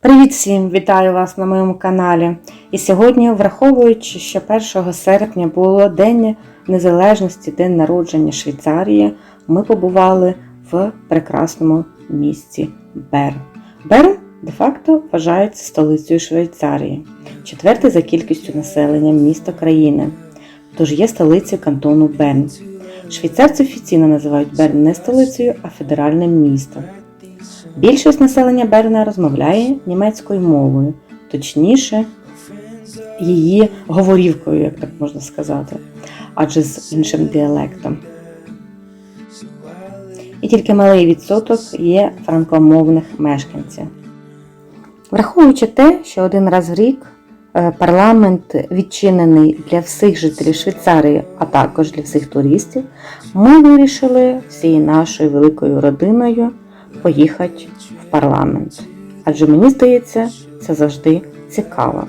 Привіт всім! Вітаю вас на моєму каналі. І сьогодні, враховуючи, що 1 серпня було День Незалежності, День народження Швейцарії, ми побували в прекрасному місті Берн. Берн де-факто вважається столицею Швейцарії, четверте за кількістю населення місто країни, тож є столицею кантону Берн. Швейцарці офіційно називають Берн не столицею, а федеральним містом. Більшість населення Берна розмовляє німецькою мовою, точніше, її говорівкою, як так можна сказати, адже з іншим діалектом. І тільки малий відсоток є франкомовних мешканців. Враховуючи те, що один раз в рік е, парламент відчинений для всіх жителів Швейцарії, а також для всіх туристів, ми вирішили всією нашою великою родиною поїхати в парламент. Адже мені здається, це завжди цікаво.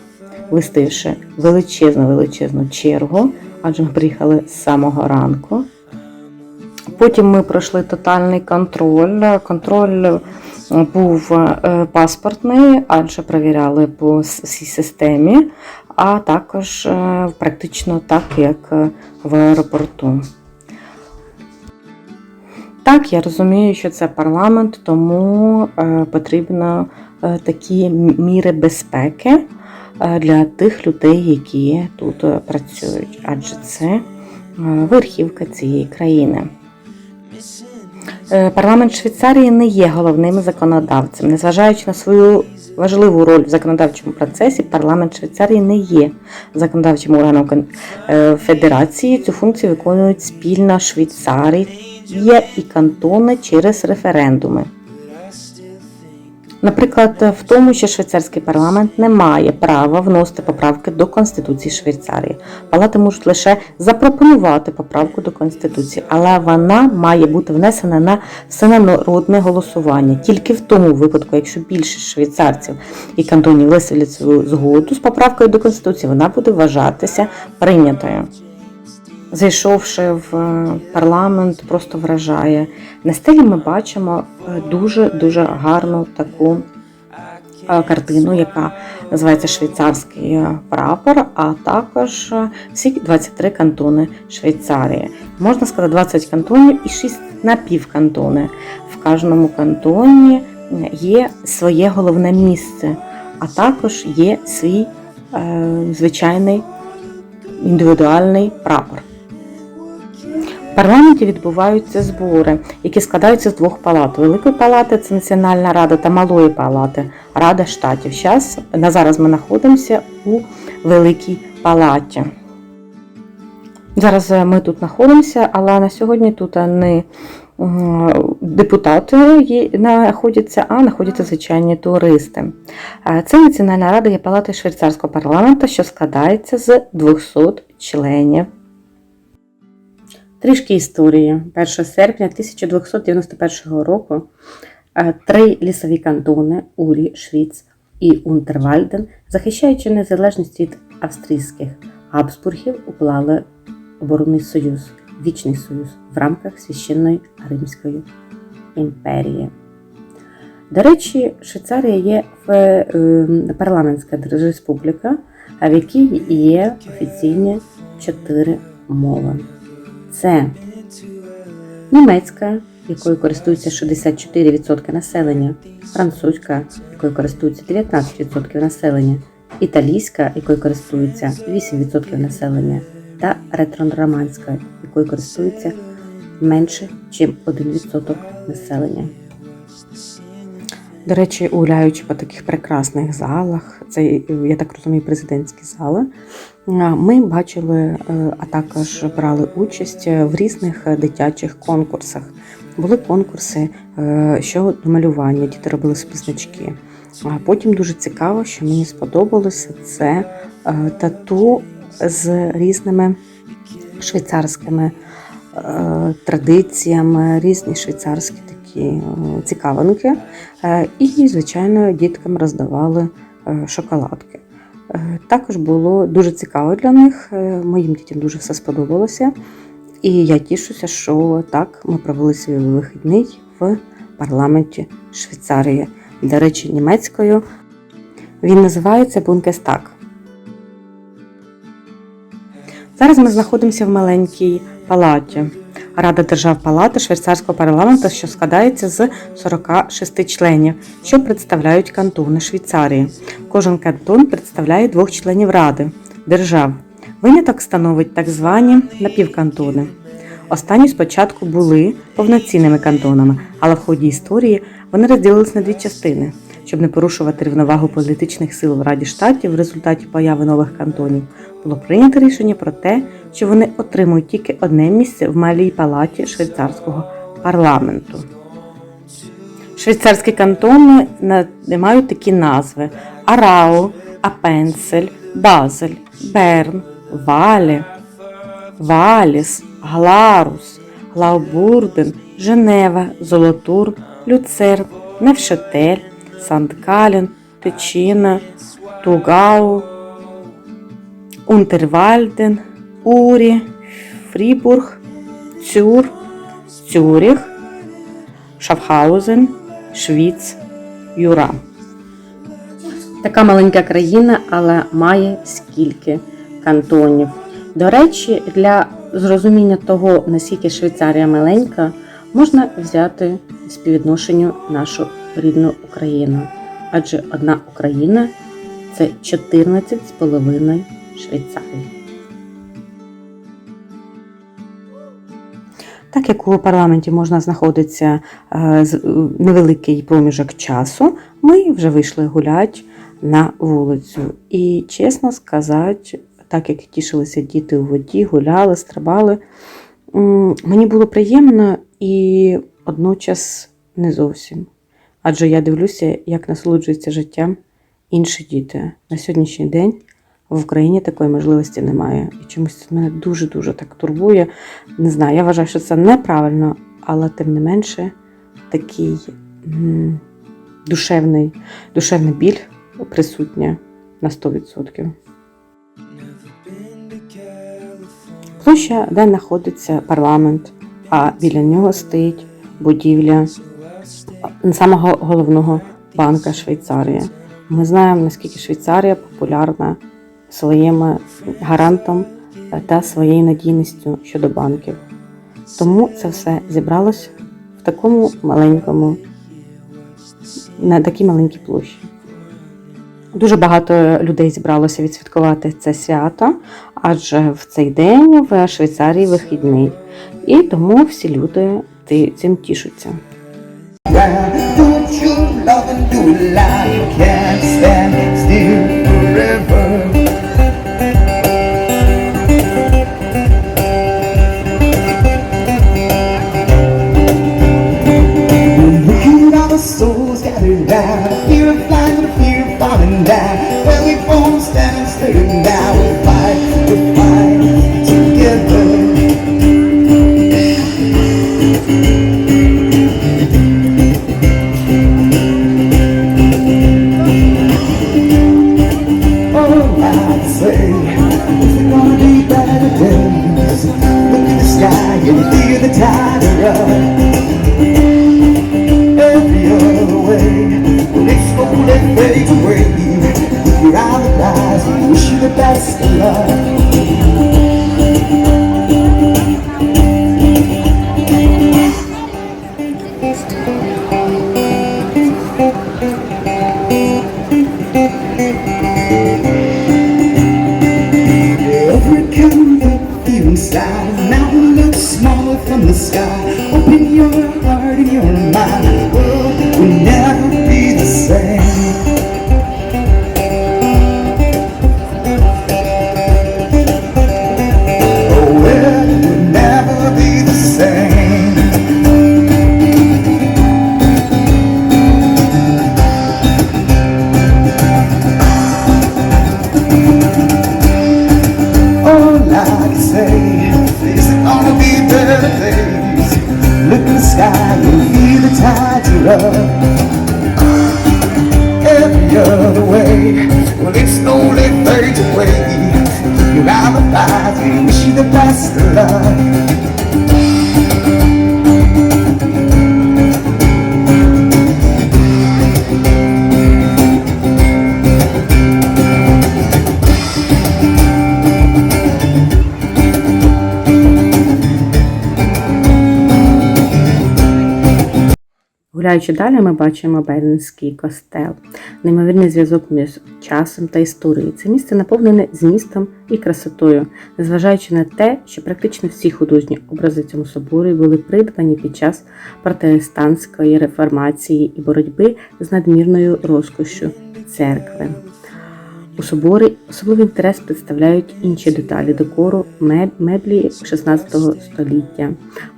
Виставивши величезну величезну чергу, адже ми приїхали з самого ранку. Потім ми пройшли тотальний контроль. Контроль був е, паспортний, адже перевіряли по всій системі, а також е, практично так, як е, в аеропорту. Так, я розумію, що це парламент, тому е, потрібно е, такі міри безпеки е, для тих людей, які тут працюють, адже це верхівка цієї країни. Парламент Швейцарії не є головним законодавцем. Незважаючи на свою важливу роль в законодавчому процесі, парламент Швейцарії не є законодавчим органом федерації. Цю функцію виконують спільно Швейцарія і кантони через референдуми. Наприклад, в тому, що швейцарський парламент не має права вносити поправки до Конституції Швейцарії. Палати можуть лише запропонувати поправку до Конституції, але вона має бути внесена на всенародне голосування. Тільки в тому випадку, якщо більшість швейцарців і кантонів висловлять свою згоду з поправкою до Конституції, вона буде вважатися прийнятою. Зайшовши в е, парламент, просто вражає. На стелі ми бачимо дуже дуже гарну таку е, картину, яка називається Швейцарський е, прапор, а також всі 23 кантони Швейцарії. Можна сказати, 20 кантонів і 6 напівкантони. В кожному кантоні є своє головне місце, а також є свій звичайний індивідуальний прапор. Парламенті відбуваються збори, які складаються з двох палат. Великої палати це Національна рада та Малої палати Рада штатів. Зараз, на зараз ми знаходимося у Великій палаті. Зараз е, ми тут знаходимося, але на сьогодні тут не депутати знаходяться, а знаходяться звичайні туристи. Е, Це Національна рада є палати швейцарського парламенту, що складається з 200 членів. Трішки історії. 1 серпня 1291 року е, три лісові кантони Урі, Швіц і Унтервальден, захищаючи незалежність від австрійських Габсбургів, уклали оборонний союз, вічний союз в рамках священної Римської імперії. До речі, Швейцарія є е, парламентська республіка, в якій є офіційні чотири мови. Це німецька, якою користується 64% населення, французька, якою користується 19% населення, італійська, якою користується 8% населення, та ретро-романська, якою користується менше, ніж 1% населення. До речі, гуляючи по таких прекрасних залах, це, я так розумію, президентські зали, ми бачили, е, а також брали участь в різних е, дитячих конкурсах. Були конкурси е, щодо малювання, діти робили собі значки. А потім дуже цікаво, що мені сподобалося це е, тату з різними швейцарськими е, традиціями, різні швейцарські такі е, цікавинки. Е, І, звичайно, діткам роздавали е, шоколадки. Е, Також було дуже цікаво для них. е, Моїм дітям дуже все сподобалося. І я тішуся, що так ми провели свій вихідний в парламенті Швейцарії. До речі, німецькою Він називається Бункестаг. Зараз ми знаходимося в маленькій палаті. Рада держав палати швейцарського парламенту, що складається з 46 членів, що представляють кантони Швейцарії. Кожен кантон представляє двох членів ради держав. Виняток становить так звані напівкантони. Останні спочатку були повноцінними кантонами, але в ході історії вони розділились на дві частини. Щоб не порушувати рівновагу політичних сил в Раді штатів в результаті появи нових кантонів, було прийнято рішення про те, що вони отримують тільки одне місце в малій палаті швейцарського парламенту. Швейцарські кантони мають такі назви: Арау, Апенцель, Базель, Берн, Валі, Валіс, Гларус, Глаубурден, Женева, Золотур, Люцерн, Невшетель, Сант-Кален, Тичина, Тугау, Унтервальден, Урі, Фрібург, Цюр, Цюріх, Шафхаузен, Швіц, Юра. Така маленька країна, але має скільки кантонів. До речі, для зрозуміння того, наскільки Швейцарія маленька, можна взяти співвідношенню нашу рідну Україну. Адже одна Україна це 14,5 Швейцарії. Так як у парламенті можна знаходитися е, е, невеликий проміжок часу, ми вже вийшли гуляти на вулицю. І чесно сказати, так як тішилися діти у воді, гуляли, стрибали, мені було приємно і одночас не зовсім. Адже я дивлюся, як насолоджується життям інші діти. На сьогоднішній день в Україні такої можливості немає. І чомусь мене дуже-дуже так турбує. Не знаю, я вважаю, що це неправильно, але тим не менше такий м, душевний, душевний біль присутня на 100%. Площа, де знаходиться парламент, а біля нього стоїть будівля самого головного банка Швейцарії. Ми знаємо, наскільки Швейцарія популярна своїм гарантом та своєю надійністю щодо банків. Тому це все зібралось в такому маленькому, на такій маленькій площі. Дуже багато людей зібралося відсвяткувати це свято, адже в цей день в Швейцарії вихідний. І тому всі люди цим тішуться. Don't you love and do that's the love. lugar Гуляючи далі, ми бачимо Бернський костел, неймовірний зв'язок між часом та історією. Це місце наповнене змістом і красотою, незважаючи на те, що практично всі художні образи цьому соборі були придбані під час протестантської реформації і боротьби з надмірною розкошю церкви. У соборі особливий інтерес представляють інші деталі декору меблі 16 століття.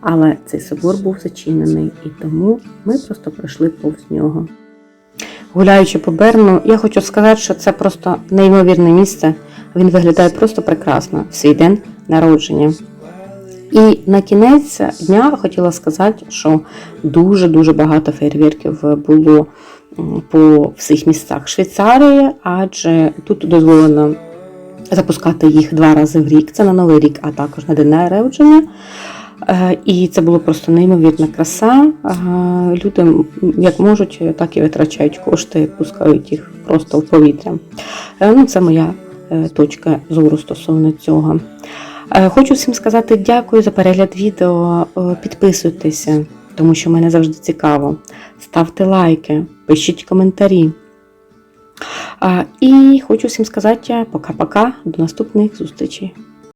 Але цей собор був зачинений, і тому ми просто пройшли повз нього. Гуляючи по Берну, я хочу сказати, що це просто неймовірне місце. Він виглядає просто прекрасно в свій день народження. І на кінець дня хотіла сказати, що дуже-дуже багато фейерверків було по всіх місцях Швейцарії, адже тут дозволено запускати їх два рази в рік. Це на Новий рік, а також на день народження. Е, І це було просто неймовірна краса. Е, Люди як можуть, так і витрачають кошти, пускають їх просто в повітря. Е, Ну, це моя точка зору стосовно цього. Хочу всім сказати дякую за перегляд відео. Підписуйтеся, тому що мене завжди цікаво. Ставте лайки, пишіть коментарі. І хочу всім сказати пока-пока, до наступних зустрічей.